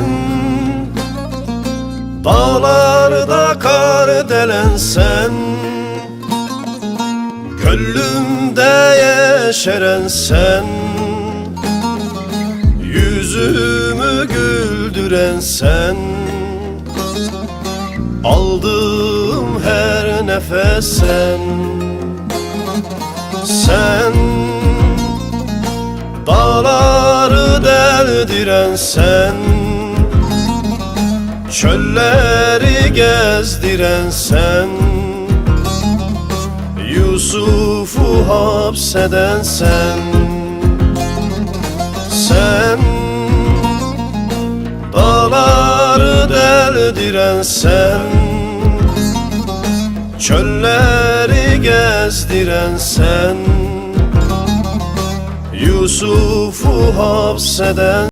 sen Dağlarda kar delen sen. Gönlümde yeşeren sen. Yüzümü güldüren sen. Aldığım her nefes sen Sen Dağları deldiren sen Çölleri gezdiren sen Yusuf'u hapseden sen. Sen Dağları deldiren sen Çölleri gezdiren sen. Yusuf'u hapseden